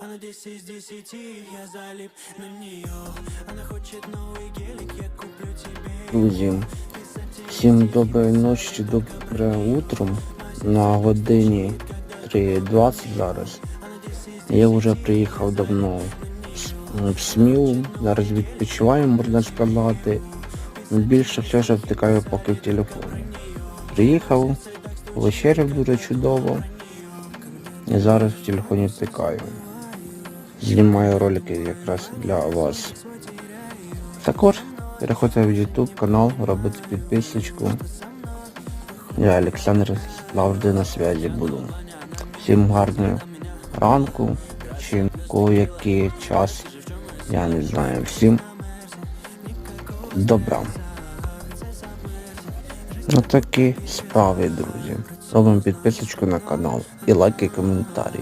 Она 10 из 10, я залип на нее Она хочет новый гелик, я куплю тебе Друзі, всім доброї ночі, добре утро. На годині 3.20 зараз. Я вже приїхав давно в- в Смілу. Зараз відпочиваю, можна сказати. Більше все ж втикаю поки в телефоні. Приїхав, вечеряв дуже чудово. І зараз в телефоні втикаю. Знімаю ролики якраз для вас. Також переходьте в YouTube канал, робите підписочку. Я Олександр завжди на зв'язі буду. Всім гарного ранку чи який час. Я не знаю. Всім добра. Отакі справи, друзі. Робимо підписочку на канал і лайки, коментарі.